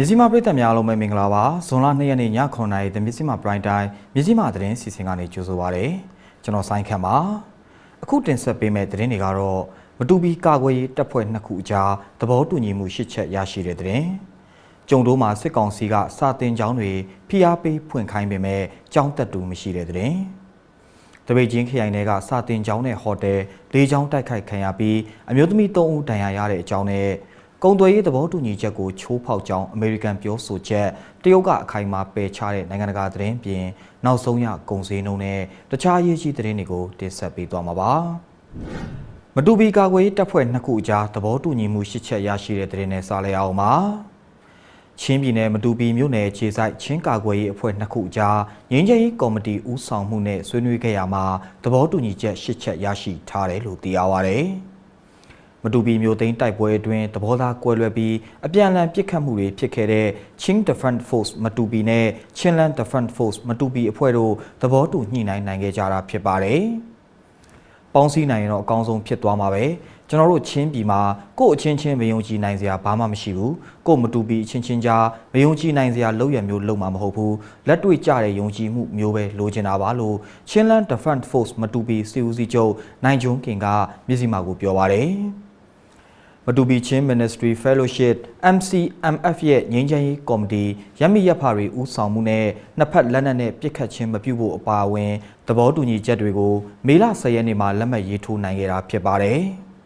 မြစည်းမပရိသတ်များအားလုံးပဲမင်္ဂလာပါဇွန်လ2ရက်နေ့ည9:00နာရီတမြစည်းမပရိုင်တိုင်းမြစည်းမသတင်းစီစဉ်ကနေကြိုဆိုပါရစေကျွန်တော်ဆိုင်းခန့်ပါအခုတင်ဆက်ပေးမယ့်သတင်းတွေကတော့မတူပီကာကွယ်ရေးတပ်ဖွဲ့နှစ်ခုအကြားသဘောတူညီမှုရှစ်ချက်ရရှိတဲ့သတင်းကျုံတို့မှာစစ်ကောင်စီကစာတင်ကြောင်းတွေဖိအားပေးဖွင့်ခိုင်းပေမဲ့ကြောင်းတက်တူမရှိတဲ့သတင်းတပိတ်ချင်းခရိုင်တွေကစာတင်ကျောင်းနဲ့ဟိုတယ်လေးကျောင်းတိုက်ခိုက်ခံရပြီးအမျိုးသမီး3ဦးဒဏ်ရာရတဲ့အကြောင်းနဲ့ ကုံသွေးရေးသဘောတူညီချက်ကိုချိုးဖောက်ကြောင်းအမေရိကန်ပြောဆိုချက်တရုတ်ကအခိုင်အမာပယ်ချတဲ့နိုင်ငံတကာသတင်းပြင်နောက်ဆုံးရကုံစည်းနှုန်းနဲ့တခြားရေးကြီးသတင်းတွေကိုတင်ဆက်ပေးသွားမှာပါမတူပီကာကွယ်ရေးတပ်ဖွဲ့နှစ်ခုအကြားသဘောတူညီမှုရှစ်ချက်ရရှိတဲ့သတင်းနဲ့စလဲအောင်ပါချင်းပြည်နယ်မတူပီမြို့နယ်ခြေဆိုင်ချင်းကာကွယ်ရေးအဖွဲ့နှစ်ခုအကြားငင်းချရေးကော်မတီဦးဆောင်မှုနဲ့ဆွေးနွေးခဲ့ရမှာသဘောတူညီချက်ရှစ်ချက်ရရှိထားတယ်လို့သိရပါဗျ။ မတူပီမျိုးသိန်းတိုက်ပွဲအတွင်းသဘောထားကွဲလွဲပြီးအပြန်အလှန်ပစ်ခတ်မှုတွေဖြစ်ခဲ့တဲ့ Ching Defense Force မတူပီနဲ့ Chinland Defense Force မတူပီအဖွဲ့တို့သဘောတူညှိနှိုင်းနိုင်ခဲ့ကြတာဖြစ်ပါတယ်။ပေါင်းစည်းနိုင်ရင်တော့အကောင်းဆုံးဖြစ်သွားမှာပဲကျွန်တော်တို့ချင်းပြည်မှာကို့အချင်းချင်းမယုံကြည်နိုင်စရာဘာမှမရှိဘူးကို့မတူပီအချင်းချင်းကြားမယုံကြည်နိုင်စရာလောက်ရမျိုးလုံးမှာမဟုတ်ဘူးလက်တွေ့ကြတဲ့ယုံကြည်မှုမျိုးပဲလိုချင်တာပါလို့ Chinland Defense Force မတူပီစီဦးစီးချုပ်နိုင်ဂျွန်းကင်ကမျက်စိမှောက်ကိုပြောပါတယ် မတူပီချင်း Ministry Fellowship MCMF ရဲ့ငြိမ်းချမ်းရေးကော်မတီရမီရဖာတွေဦးဆောင်မှုနဲ့နှစ်ဖက်လက်နက်နဲ့ပြစ်ခတ်ခြင်းမပြုဖို့အပါအဝင်သဘောတူညီချက်တွေကိုမေလ10ရက်နေ့မှာလက်မှတ်ရေးထိုးနိုင်ခဲ့တာဖြစ်ပါတယ်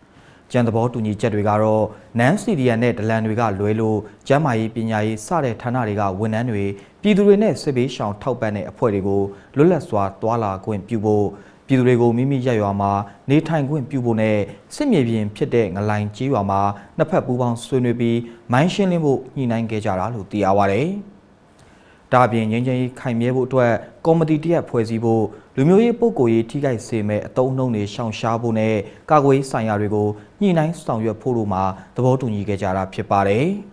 ။ကျန်သဘောတူညီချက်တွေကတော့နန်စီဒီယန်နဲ့ဒလန်တွေကလွဲလို့ကျန်းမာရေးပညာရေးစတဲ့ဌာနတွေကဝန်ထမ်းတွေပြည်သူတွေနဲ့စစ်ဘေးရှောင်ထောက်ပံ့တဲ့အဖွဲ့တွေကိုလွတ်လပ်စွာတွာလာခွင့်ပြုဖို့ ပြည်သူတွေကိုမိမိရက်ရွာမှာနေထိုင်ခွင့်ပြုဖို့နဲ့စစ်မြေပြင်ဖြစ်တဲ့ငလိုင်ကြီးရွာမှာနှစ်ဖက်ပူးပေါင်းဆွေးနွေးပြီးမိုင်းရှင်းလင်းဖို့ညှိနှိုင်းခဲ့ကြတာလို့သိရပါဗျ။ဒါပြင်ငင်းချင်းကြီးခိုင်မြဲဖို့အတွက်ကော်မတီတရက်ဖွဲ့စည်းဖို့လူမျိုးရေးပုဂ္ဂိုလ်ရေးထိခိုက်စေမဲ့အတုံးနှုံတွေရှောင်ရှားဖို့နဲ့ကာကွယ်ဆိုင်ရာတွေကိုညှိနှိုင်းဆောင်ရွက်ဖို့တို့မှာသဘောတူညီခဲ့ကြတာဖြစ်ပါတယ်။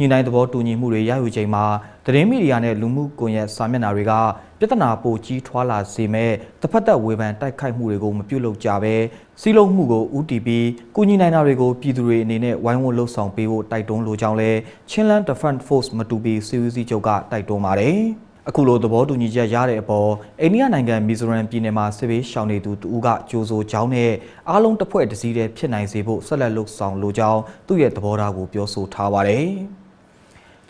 ညှိနှိုင်းသဘောတူညီမှုတွေရယူချိန်မှာသတင်းမီဒီယာနဲ့လူမှုကွန်ရက်စာမျက်နှာတွေကပြဿနာပိုကြီးထွားလာစေမဲ့တစ်ဖက်သက်ဝေဖန်တိုက်ခိုက်မှုတွေကိုမပြုတ်လုပ်ကြဘဲစီးလုံးမှုကိုဥတီပြီးကုညီနိုင်တာတွေကိုပြည်သူတွေအနေနဲ့ဝိုင်းဝန်းလှုပ်ဆောင်ပေးဖို့တိုက်တွန်းလိုကြောင်းလဲ Chinland Defense Force မတူပီစီဦးစီးချုပ်ကတိုက်တွန်းပါတယ်။အခုလိုသဘောတူညီချက်ရတဲ့အပေါ်အိန္ဒိယနိုင်ငံမီဇိုရမ်ပြည်နယ်မှာစစ်ဘေးရှောင်နေသူတူကကြိုးဆိုကြောင်းနဲ့အားလုံးတစ်ဖွဲ့တစ်စည်းတည်းဖြစ်နိုင်စေဖို့ဆက်လက်လှုပ်ဆောင်လိုကြောင်းသူ့ရဲ့သဘောထားကိုပြောဆိုထားပါတယ်။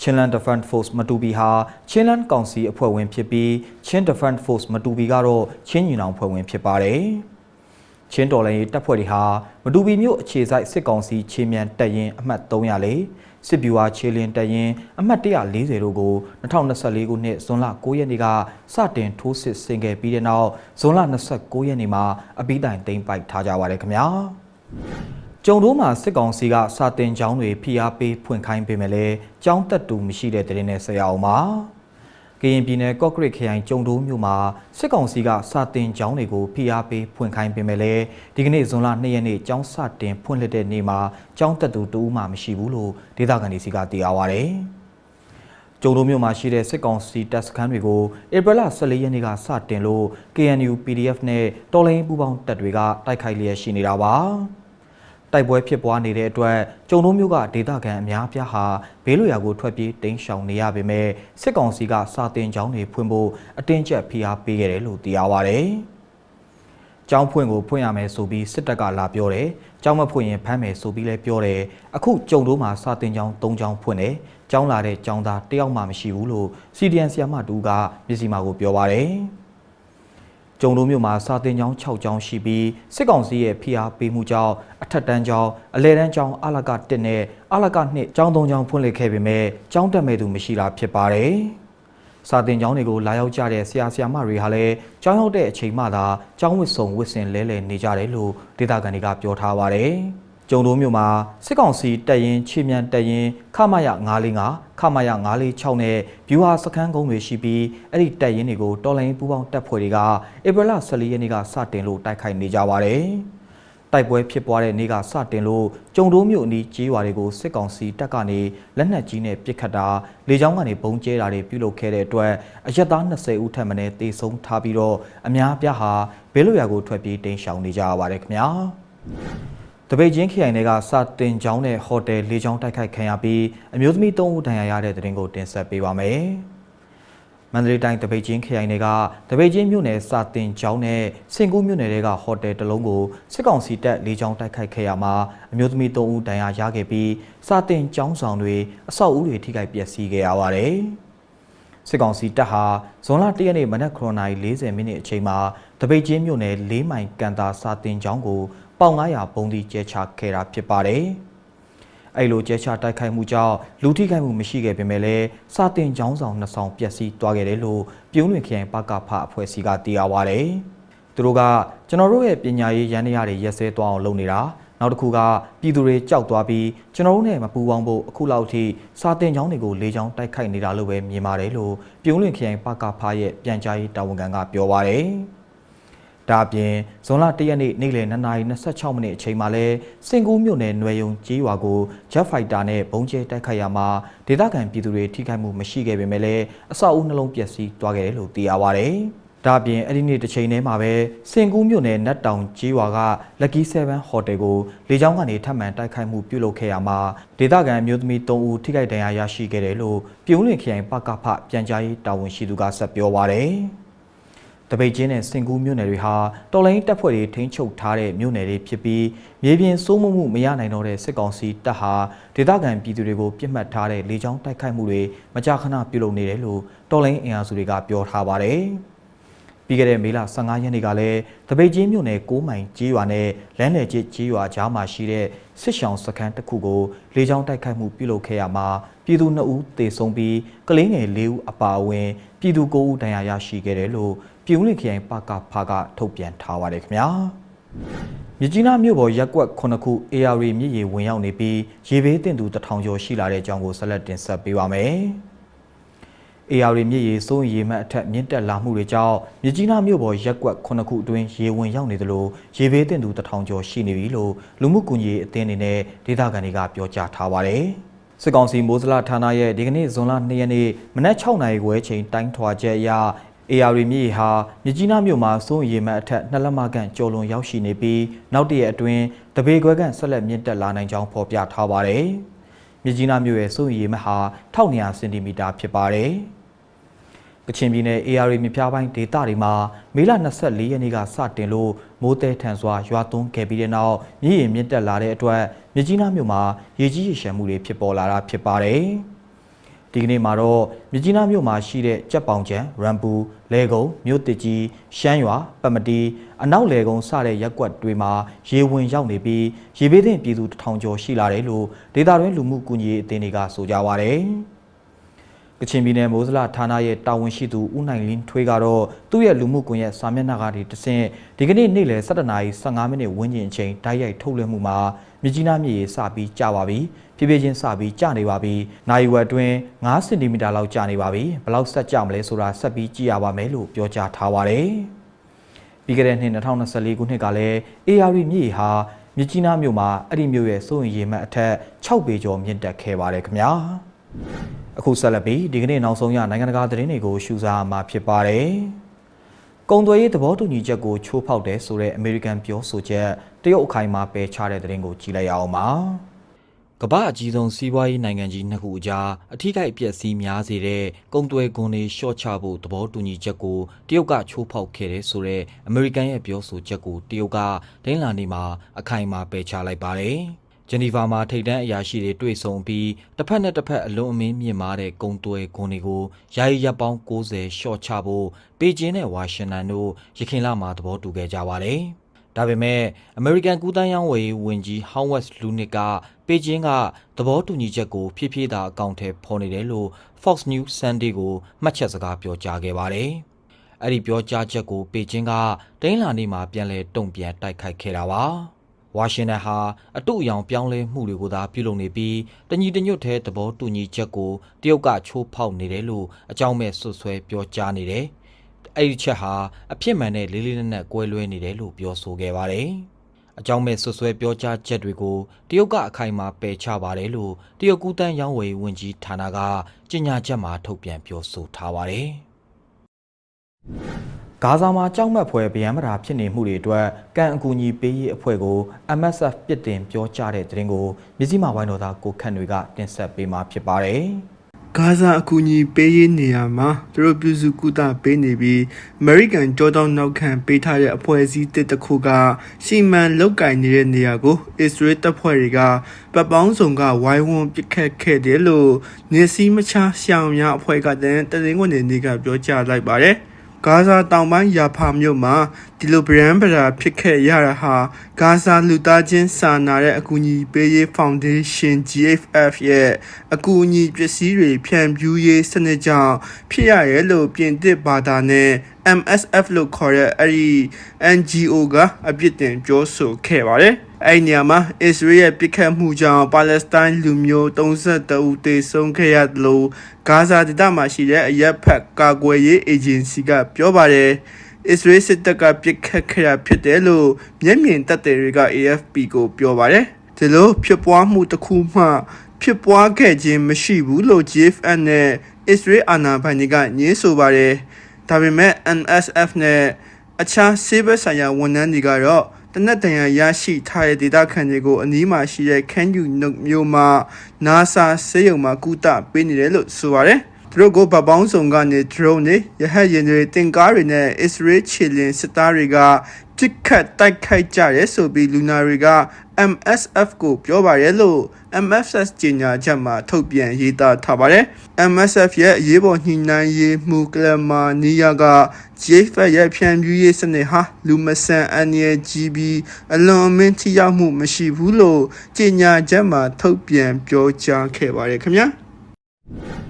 Chinland Defense Force မတူပီဟာ Chinland ကောင်စီအဖွဲ့ဝင်ဖြစ်ပြီး Chin Defense Force မတူပီကတော့ချင်းညီနောင်အဖွဲ့ဝင်ဖြစ်ပါတယ်။ချင်းတော်လိုင်းရေးတပ်ဖွဲ့တွေဟာမတူပီမြို့အခြေစိုက်စစ်ကောင်စီခြေမြန်တပ်ရင်းအမှတ်304စစ်ဗျူဟာခြေလင်းတပ်ရင်းအမှတ်140တို့ကို2024ခုနှစ်ဇွန်လ9ရက်နေ့ကစတင်ထိုးစစ်ဆင်ခဲ့ပြီးတဲ့နောက်ဇွန်လ29ရက်နေ့မှာအပိတိုင်သိမ်းပိုက်ထားကြပါတယ်ခင်ဗျာ။ ကျုံတို့မှာစစ်ကောင်စီကစာတင်ကျောင်းတွေဖိအားပေးဖွင့်ခိုင်းပေမဲ့လည်းကျောင်းတက်တူမရှိတဲ့တရင်နဲ့ဆက်ရအောင်ပါကရင်ပြည်နယ်ကော့ကရစ်ခရိုင်ကျုံတိုးမြို့မှာစစ်ကောင်စီကစာတင်ကျောင်းတွေကိုဖိအားပေးဖွင့်ခိုင်းပေမဲ့လည်းဒီကနေ့ဇွန်လ2ရက်နေ့ကျောင်းစတင်ဖွင့်လှစ်တဲ့နေ့မှာကျောင်းတက်တူတူမှမရှိဘူးလို့ဒေသခံတွေစီကသိရပါဗျ။ကျုံတို့မြို့မှာရှိတဲ့စစ်ကောင်စီတပ်စခန်းတွေကိုဧပြီလ14ရက်နေ့ကစတင်လို့ KNU PDF နဲ့တော်လိုင်းပူးပေါင်းတပ်တွေကတိုက်ခိုက်လျက်ရှိနေတာပါ။ တိုက်ပွဲဖြစ်ပွားနေတဲ့အတွက်ကျုံတို့မျိုးကဒေသခံအများပြားဟာဘေးလွရာကိုထွက်ပြေးတိမ်းရှောင်နေရပေမဲ့စစ်ကောင်စီကစာတင်ကျောင်းတွေဖွင့်ဖို့အတင်းကျပ်ဖိအားပေးခဲ့တယ်လို့သိရပါဗျ။ကျောင်းဖွင့်ကိုဖွင့်ရမယ်ဆိုပြီးစစ်တပ်ကလာပြောတယ်။ကျောင်းမဖွင့်ရင်ဖမ်းမယ်ဆိုပြီးလည်းပြောတယ်။အခုကျုံတို့မှာစာတင်ကျောင်း၃ကျောင်းဖွင့်တယ်။ကျောင်းလာတဲ့ကျောင်းသားတယောက်မှမရှိဘူးလို့ CDN ဆီယမတူကမျက်စိမှကိုပြောပါတယ်။ ကျုံတို့မြို့မှာစာတင်ကျောင်း6ကျောင်းရှိပြီးစစ်ကောင်စီရဲ့ဖိအားပေးမှုကြောင့်အထက်တန်းကျောင်းအလဲတန်းကျောင်းအလက1နဲ့အလက2ကျောင်း3ကျောင်းဖွင့်လှစ်ခဲ့ပေမဲ့ကျောင်းတက်မဲ့သူမရှိတာဖြစ်ပါတယ်။စာတင်ကျောင်းတွေကိုလာရောက်ကြတဲ့ဆရာဆရာမတွေဟာလည်းကျောင်းရောက်တဲ့အချိန်မှသာကျောင်းဝစ်စုံဝစ်စင်လဲလှယ်နေကြတယ်လို့ဒေသခံတွေကပြောထားပါတယ်။ ကျုံတိုးမြို့မှာစစ်ကောင်စီတပ်ရင်ချေမြန်တပ်ရင်ခမရ945ခမရ946နဲ့ဗျူဟာစခန်းကုန်းတွေရှိပြီးအဲ့ဒီတပ်ရင်တွေကိုတော်လိုင်းပူးပေါင်းတပ်ဖွဲ့တွေကဧပြီလ14ရက်နေ့ကစတင်လို့တိုက်ခိုက်နေကြပါတယ်။တိုက်ပွဲဖြစ်ပွားတဲ့နေ့ကစတင်လို့ကျုံတိုးမြို့အနီးကျေးရွာတွေကိုစစ်ကောင်စီတပ်ကနေလက်နက်ကြီးနဲ့ပစ်ခတ်တာလေကြောင်းကနေပုံကျဲတာတွေပြုလုပ်ခဲ့တဲ့အတွက်အရက်သား20ဦးထပ်မံတေဆုံးထားပြီးတော့အများအပြားဟာဘေးလွရာကိုထွက်ပြေးတိမ်းရှောင်နေကြရပါတယ်ခင်ဗျာ။ တပိတ်ချင်းခရိုင်တွေကစာတင်ကျောင်းနဲ့ဟိုတယ်လေးကျောင်းတိုက်ခိုက်ခံရပြီးအမျိုးသမီး၃ဦးဒဏ်ရာရတဲ့တဲ့တင်ကိုတင်ဆက်ပေးပါမယ်။မန္တလေးတိုင်းတပိတ်ချင်းခရိုင်တွေကတပိတ်ချင်းမြို့နယ်စာတင်ကျောင်းနဲ့စင်ကူးမြို့နယ်တွေကဟိုတယ်တစ်လုံးကိုစစ်ကောင်စီတပ်လေးကျောင်းတိုက်ခိုက်ခဲ့ရမှာအမျိုးသမီး၃ဦးဒဏ်ရာရခဲ့ပြီးစာတင်ကျောင်းဆောင်တွေအဆောက်အဦတွေထိခိုက်ပျက်စီးခဲ့ရပါတယ်။စစ်ကောင်စီတပ်ဟာဇွန်လ၁ရက်နေ့မနက်9:40မိနစ်အချိန်မှာတပိတ်ချင်းမြို့နယ်၄မိုင်ကန်တာစာတင်ကျောင်းကို ပေါင်900ပုံဒီကျဲချခဲ့တာဖြစ်ပါတယ်။အဲ့လိုကျဲချတိုက်ခိုက်မှုကြောင့်လူထိခိုက်မှုမရှိခဲ့ပေမဲ့လည်းစာတင်ကျောင်းဆောင်နှစ်ဆောင်ပျက်စီးသွားခဲ့တယ်လို့ပြုံးလွင်ခရိုင်ပကဖအဖွဲ့အစည်းကသိရပါဗျ။သူတို့ကကျွန်တော်တို့ရဲ့ပညာရေးရန်ရာတွေရက်စဲသွားအောင်လုပ်နေတာနောက်တစ်ခုကပြည်သူတွေကြောက်သွားပြီးကျွန်တော်တို့နဲ့မပူပေါင်းဖို့အခုလောက်ထိစာတင်ကျောင်းတွေကိုလေကြောင်းတိုက်ခိုက်နေတာလို့ပဲမြင်ပါတယ်လို့ပြုံးလွင်ခရိုင်ပကဖရဲ့ပြန်ကြားရေးတာဝန်ခံကပြောပါတယ်။ ဒါအပြင်ဇွန်လ၁ရက်နေ့နေ့လယ်2:26မိနစ်အချိန်မှာလဲစင်ကူးမြို့နယ်နွယ်ယုံကြီးရွာကို Jet Fighter နဲ့ဘုံကျဲတိုက်ခိုက်ရမှာဒေသခံပြည်သူတွေထိခိုက်မှုမရှိခဲ့ပေမဲ့လည်းအဆောက်အဦနှလုံးပျက်စီးသွားခဲ့တယ်လို့သိရပါဗျ။ဒါအပြင်အဲ့ဒီနေ့တစ်ချိန်တည်းမှာပဲစင်ကူးမြို့နယ်နတ်တောင်ကြီးရွာက Lucky 7 Hotel ကိုလေကြောင်းကနေထပ်မံတိုက်ခိုက်မှုပြုလုပ်ခဲ့ရမှာဒေသခံမျိုးသမီး3ဦးထိခိုက်ဒဏ်ရာရရှိခဲ့တယ်လို့ပြုံးလင်ခရိုင်ပကဖပြန်ကြားရေးတာဝန်ရှိသူကဆက်ပြောပါဗျ။ တပိတ်ချင်းနဲ့စင်ကူးမြို့နယ်တွေဟာတော်လိုင်းတပ်ဖွဲ့တွေထိန်းချုပ်ထားတဲ့မြို့နယ်တွေဖြစ်ပြီးမြေပြင်စိုးမိုးမှုမရနိုင်တော့တဲ့စစ်ကောင်စီတပ်ဟာဒေသခံပြည်သူတွေကိုပြစ်မှတ်ထားတဲ့လေကြောင်းတိုက်ခိုက်မှုတွေမကြာခဏပြုလုပ်နေတယ်လို့တော်လိုင်းအင်အားစုတွေကပြောထားပါတယ်။ပြီးခဲ့တဲ့မေလ15ရက်နေ့ကလည်းတပိတ်ချင်းမြို့နယ်6မိုင်ကြီးရွာနဲ့လမ်းနယ်ကျစ်ကြီးရွာကြားမှာရှိတဲ့စစ်ရှောင်းစခန်းတစ်ခုကိုလေကြောင်းတိုက်ခိုက်မှုပြုလုပ်ခဲ့ရမှာပြည်သူ2ဦးသေဆုံးပြီးကလေးငယ်4ဦးအပါအဝင် ပြည်သူ9ဦးဒဏ်ရာရရှိခဲ့တယ်လို့ ပြည်ဦးလင်ခရိုင်ပကဖာကထုတ်ပြန်ထားပါတယ်ခင်ဗျာမြကြီးနားမြို့ပေါ်ရက်ကွက်9ခု AR မြစ်ရေဝင်ရောက်နေပြီးရေဘေးတင်သူတထောင်ကျော်ရှိလာတဲ့အကြောင်းကိုဆက်လက်တင်ဆက်ပေးပါမယ်။ AR မြစ်ရေစိုးရင်ရေမှတ်အထက်မြင့်တက်လာမှုတွေကြောင့်မြကြီးနားမြို့ပေါ်ရက်ကွက်9ခုအတွင်းရေဝင်ရောက်နေသလိုရေဘေးတင်သူတထောင်ကျော်ရှိနေပြီလို့လူမှုကွန်ရက်အသင်းအနေနဲ့ဒေသခံတွေကပြောကြားထားပါတယ်။စစ်ကောင်စီမိုးစလဌာနရဲ့ဒီကနေ့ဇွန်လ2ရက်နေ့မနက်6နာရီခွဲချိန်တိုင်းထွာချက်အရ AR မြေဟာမြကြီးနားမြို့မှာစိုးရိမ်မှအထက်နှစ်လက်မခန့်ကျော်လွန်ရောက်ရှိနေပြီးနောက်တရက်အတွင်းတပေခွဲခန့်ဆက်လက်မြင့်တက်လာနိုင်ကြောင်းဖော်ပြထားပါတယ်။မြကြီးနားမြို့ရဲ့စိုးရိမ်မှဟာ1200စင်တီမီတာဖြစ်ပါတယ်။ကချင်ပြည်နယ် AR မြပြပိုင်းဒေသတွေမှာမေလ24ရက်နေ့ကစတင်လို့မိုးတဲထန်စွာရွာသွန်းခဲ့ပြီးတဲ့နောက်မြည်ရင်မြင့်တက်လာတဲ့အတွက်မြကြီးနားမြို့မှာရေကြီးရေရှမ်းမှုတွေဖြစ်ပေါ်လာတာဖြစ်ပါတယ်။ ဒီကနေ့မှာတော့မြကြီးနားမြို့မှာရှိတဲ့ကြက်ပေါင်ချံရမ်ပူလဲကုံမြို့တစ်ကြီးရှမ်းရွာပမတီအနောက်လဲကုံစတဲ့ရက်ကွက်တွေမှာရေဝင်ရောက်နေပြီးရေဘေးသင့်ပြည်သူတထောင်ကျော်ရှိလာတယ်လို့ဒေသတွင်းလူမှုကူညီရေးအသင်းတွေကဆိုကြပါဗျ။ ကချင်ပြည်နယ်မိုးစလဌာနရဲ့တာဝန်ရှိသူဦးနိုင်လင်းထွေးကတော့သူ့ရဲ့လူမှုကွန်ရက်စာမျက်နှာကနေတဆင့်ဒီကနေ့နေ့လယ်7:15မိနစ်ဝန်းကျင်အချိန်တိုက်ရိုက်ထုတ်လွှင့်မှုမှာမြကြီးနားမြေစပြီးကျပါပြီဖြည်းဖြည်းချင်းစပြီးကျနေပါပြီနိုင်ဝက်အတွင်း9စင်တီမီတာလောက်ကျနေပါပြီဘလောက်ဆက်ကျမလဲဆိုတာဆက်ပြီးကြည့်ရပါမယ်လို့ပြောကြားထားပါတယ်ပြီးခဲ့တဲ့နှစ်2024ခုနှစ်ကလည်း AR မြေဟာမြကြီးနားမြို့မှာအဲ့ဒီမြို့ရဲ့စိုးရင်ရေမှတ်အထက်6ပေကျော်မြင့်တက်ခဲ့ပါတယ်ခင်ဗျာ အခုဆက်လက်ပြီးဒီကနေ့နောက်ဆုံးရနိုင်ငံတကာသတင်းတွေကိုရှုစားမှာဖြစ်ပါတယ်။ကုံသွေးရေးသဘောတူညီချက်ကိုချိုးဖောက်တယ်ဆိုတဲ့အမေရိကန်ပြောဆိုချက်တရုတ်အခိုင်အမာပယ်ချတဲ့သတင်းကိုကြည့်လိုက်ရအောင်ပါ။ကမ္ဘာအကြီးဆုံးစီးပွားရေးနိုင်ငံကြီးနှစ်ခုအကြားအထူးကိအပျက်စီးများစေတဲ့ကုံသွဲကွန်တွေရှော့ချဖို့သဘောတူညီချက်ကိုတရုတ်ကချိုးဖောက်ခဲ့တယ်ဆိုတဲ့အမေရိကန်ရဲ့ပြောဆိုချက်ကိုတရုတ်ကဒိန်းလာနေမှာအခိုင်အမာပယ်ချလိုက်ပါတယ်။ ဂျနီဗာမှာထိပ်တန်းအရာရှိတွေတွေ့ဆုံပြီးတစ်ဖက်နဲ့တစ်ဖက်အလွန်အမင်းမြင့်မားတဲ့ဂုံသွဲဂွန်တွေကိုယာယီရပ်ပေါင်း90ရှော့ချဖို့ပေကျင်းနဲ့ဝါရှင်တန်တို့ရခိုင်လမှာသဘောတူခဲ့ကြပါတယ်။ဒါပေမဲ့အမေရိကန်ကူးတန်းရောင်းဝယ်ရေးဝန်ကြီးဟောင်းဝက်စ်လူနစ်ကပေကျင်းကသဘောတူညီချက်ကိုဖြည်းဖြည်းသာအကောင့်ထဲဖော်နေတယ်လို့ Fox News Sunday ကိုမှတ်ချက်စကားပြောကြားခဲ့ပါတယ်။အဲ့ဒီပြောကြားချက်ကိုပေကျင်းကဒိန်းလာနေမှာပြန်လဲတုံ့ပြန်တိုက်ခိုက်ခဲ့တာပါ။ ဝါရှင်တန်ဟာအတုအယောင်ပြောင်းလဲမှုတွေကိုသာပြုလုပ်နေပြီးတညီတညွတ်တဲ့သဘောတူညီချက်ကိုတရုတ်ကချိုးဖောက်နေတယ်လို့အကြောင်းမဲ့ဆွဆွဲပြောကြားနေတယ်။အဲ့ဒီချက်ဟာအဖြစ်မှန်တဲ့လေးလေးနက်နက်ကွဲလွဲနေတယ်လို့ပြောဆိုခဲ့ပါတယ်။အကြောင်းမဲ့ဆွဆွဲပြောကြားချက်တွေကိုတရုတ်ကအခိုင်အမာပယ်ချပါတယ်လို့တရုတ်ကူးတန်းရောင်းဝယ်ဝင်ကြီးဌာနကကြေညာချက်မှာထုတ်ပြန်ပြောဆိုထားပါတယ်။ ဂါဇာမှာကြောက်မက်ဖွယ်ဗျံမရာဖြစ်နေမှုတွေအတွက်ကံအကူအညီပေးရေးအဖွဲ့ကို MSF ပြစ်တင်ပြောကြားတဲ့သတင်းကိုမြစည်းမဝိုင်းတော်သားကိုခန့်တွေကတင်ဆက်ပေးမှာဖြစ်ပါတယ်။ဂါဇာအကူအညီပေးရေးနေရာမှာသူတို့ပြုစုကုသပေးနေပြီးအမေရိကန်ကြောတောင်းနောက်ခံပေးထားတဲ့အဖွဲ့အစည်းတစ်တစ်ခုကစီမံလောက်ကင်နေတဲ့နေရာကိုအစ္စရေးတပ်ဖွဲ့တွေကပတ်ပေါင်းဆောင်ကဝိုင်းဝန်းပစ်ခတ်ခဲ့တယ်လို့နေစည်းမချရှောင်ရအဖွဲ့ကတည်းကတရင်ဝင်နေကပြောကြားလိုက်ပါတယ်။ ဂါဇာတောင်ပိုင်းယာဖာမြို့မှာဒီလိုဗရန်ပရာဖြစ်ခဲ့ရတာဟာဂါဇာလူသားချင်းစာနာတဲ့အကူအညီပေးရေးဖောင်ဒေးရှင်း GFF ရဲ့အကူအညီပစ္စည်းတွေဖြန့်ဖြူးရေးစနစ်ကြောင့်ဖြစ်ရရဲ့လို့ပြင်သစ်ဘာသာနဲ့ MSF လို့ခေါ်တဲ့အဲ့ဒီ NGO ကအပြစ်တင်ပြောဆိုခဲ့ပါတယ်။ အဲ့ဒီနေရာမှာအစ္စရေးရဲ့ပြစ်ခတ်မှုကြောင့်ပါလက်စတိုင်းလူမျိုး32ဦးသေဆုံးခဲ့ရတယ်လို့ဂါဇာဒေသမှာရှိတဲ့အရက်ဖက်ကာကွယ်ရေးအေဂျင်စီကပြောပါတယ်။အစ္စရေးစစ်တပ်ကပြစ်ခတ်ခဲ့တာဖြစ်တယ်လို့မျက်မြင်တပ်တွေက AFP ကိုပြောပါတယ်။ဒီလိုဖြစ်ပွားမှုတစ်ခုမှ ဖြစ်ပွားခဲ့ခြင်းမရှိဘူးလို့ GFN နဲ့အစ္စရေးအာဏာပိုင်တွေကညင်းဆိုပါတယ်။ဒါပေမဲ့ NSF နဲ့အခြားဆေးဘက်ဆိုင်ရာဝန်ထမ်းတွေကတော့ တနက်တန်ရရရှိထားတဲ့ဒေတာခန်တွေကိုအနီးမှာရှိတဲ့ခန်းယူနုတ်မျိုးမှာ NASA ဆေးရုံမှာကုသပေးနေတယ်လို့ဆိုပါတယ်။သူတို့ကိုဗပောင်းဆောင်ကနေ drone တွေရဟတ်ယာဉ်တွေတင်ကားတွေနဲ့ Israel ခြေလင်စစ်သားတွေက ပြစ်ခတ်တိုက်ခိုက်ကြရဲဆိုပြီးလူနာတွေက MSF ကိုပြောပါတယ်လို့ MSF ကြေညာချက်မှာထုတ်ပြန်ရေးသားထားပါတယ်။ MSF ရဲ့အရေးပေါ်ညှိနှိုင်းရေးမှူးကလမာနီယာက JFF ရဲ့ဖြန့်ဖြူးရေးစနစ်ဟာလူမဆန်အန်ရကြီးပြီးအလွန်အမင်းထိရောက်မှုမရှိဘူးလို့ကြေညာချက်မှာထုတ်ပြန်ပြောကြားခဲ့ပါတယ်ခင်ဗျာ။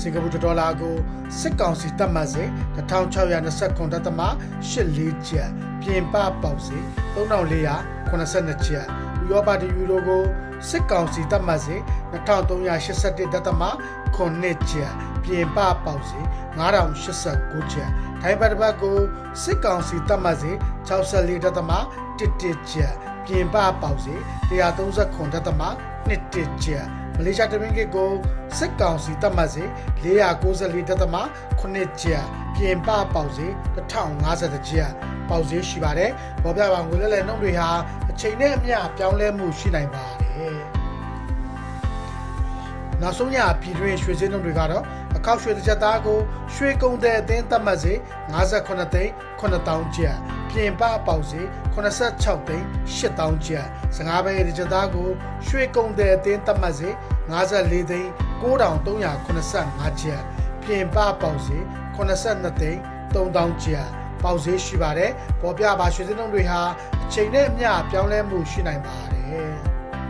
စင်ကာပူဒေါ်လာကိုစစ်ကောင်စီသတ်မှတ်စေ1629.84ကျပ်ပြင်ပပေါက်စီ3482ကျပ်ဥရောပတယူရိုကိုစစ်ကောင်စီသတ်မှတ်စေ2381.9ကျပ်ပြင်ပပေါက်စီ9089ကျပ်ထိုင်းဘတ်တစ်ပတ်ကိုစစ်ကောင်စီတတ်မှတ်စေ64.11ကျပ်ပြင်ပပေါက်စေ139.21ကျပ် မလေးရှားတမင်ကကိုစစ်ကောင်စီတတ်မှတ်စေ494.9ကျပ်ပြင်ပပေါက်စေ1050ကျပ်ပေါက်စေရှိပါတယ်။ပေါ်ပြပါငွေလဲလဲနှုန်းတွေဟာအချိန်နဲ့အမျှပြောင်းလဲမှုရှိနိုင်ပါတယ်။နောက်ဆုံးရပြည်တွင်းရွှေစင်းနှုန်းတွေကတော့အခောက်ရွှေတစ်ချက်သားကိုရွှေကုံတဲ့အသင်းသတ်မှတ်စေ58သိန်း9000ကျပ်ပြင်ပပေါက်စေ 86သိန်း8000ကျပ်15ပဲတစ်ချက်သားကိုရွှေကုံတဲ့အသင်းသတ်မှတ်စေ54သိန်း9385ကျပ်ပြင်ပပေါက်စေ82သိန်း3000ကျပ်ပေါက်ဈေးရှိပါတယ်။ပေါ်ပြပါရွှေစင်းနှုန်းတွေဟာအချိန်နဲ့အမျှပြောင်းလဲမှုရှိနိုင်ပါတယ်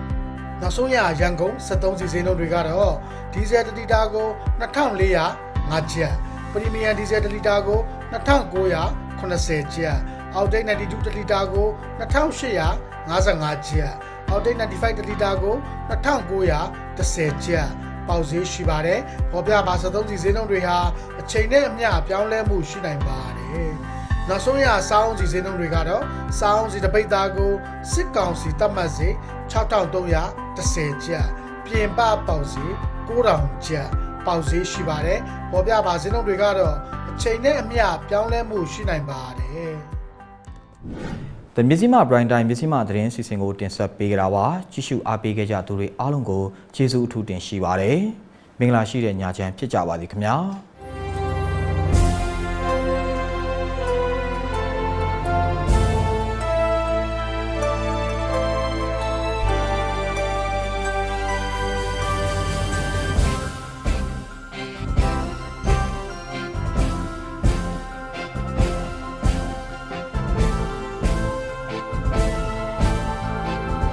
။နောက်ဆုံးရရန်ကုန်73စီစင်းနှုန်းတွေကတော့ဒီဇယ်တစ်လီတာကို2405ကျပ်ပရီမီယံဒီဇယ်တစ်လီတာကို2980ကျပ် အောက်တိတ်92တစ်လီတာကို2855ကျပ်အောက်တိတ်95တစ်လီတာကို2910ကျပ်ပေါက်ဈေးရှိပါတယ်။ပေါ်ပြပါ73စီဈေးနှုန်းတွေဟာအချိန်နဲ့အမျှပြောင်းလဲမှုရှိနိုင်ပါတယ်။နောက်ဆုံးရစောင်းစီဈေးနှုန်းတွေကတော့စောင်းစီတပိတ်သားကိုစစ်ကောင်စီတတ်မှတ်စေ6310ကျပ်ပြင်ပပေါက်ဈေး9000ကျပ်ပေါက်ဈေးရှိပါတယ်။ပေါ်ပြပါဈေးနှုန်းတွေကတော့အချိန်နဲ့အမျှပြောင်းလဲမှုရှိနိုင်ပါတယ်။ The မြစည်းမ Prime Time မြစည်းမသတင်းစီစဉ်ကိုတင်ဆက်ပေးကြတာပါကြည့်ရှုအားပေးခဲ့ကြသူတွေအားလုံးကိုကျေးဇူးအထူးတင်ရှိပါတယ်မင်္ဂလာရှိတဲ့ညချမ်းဖြစ်ကြပါစေခင်ဗျာ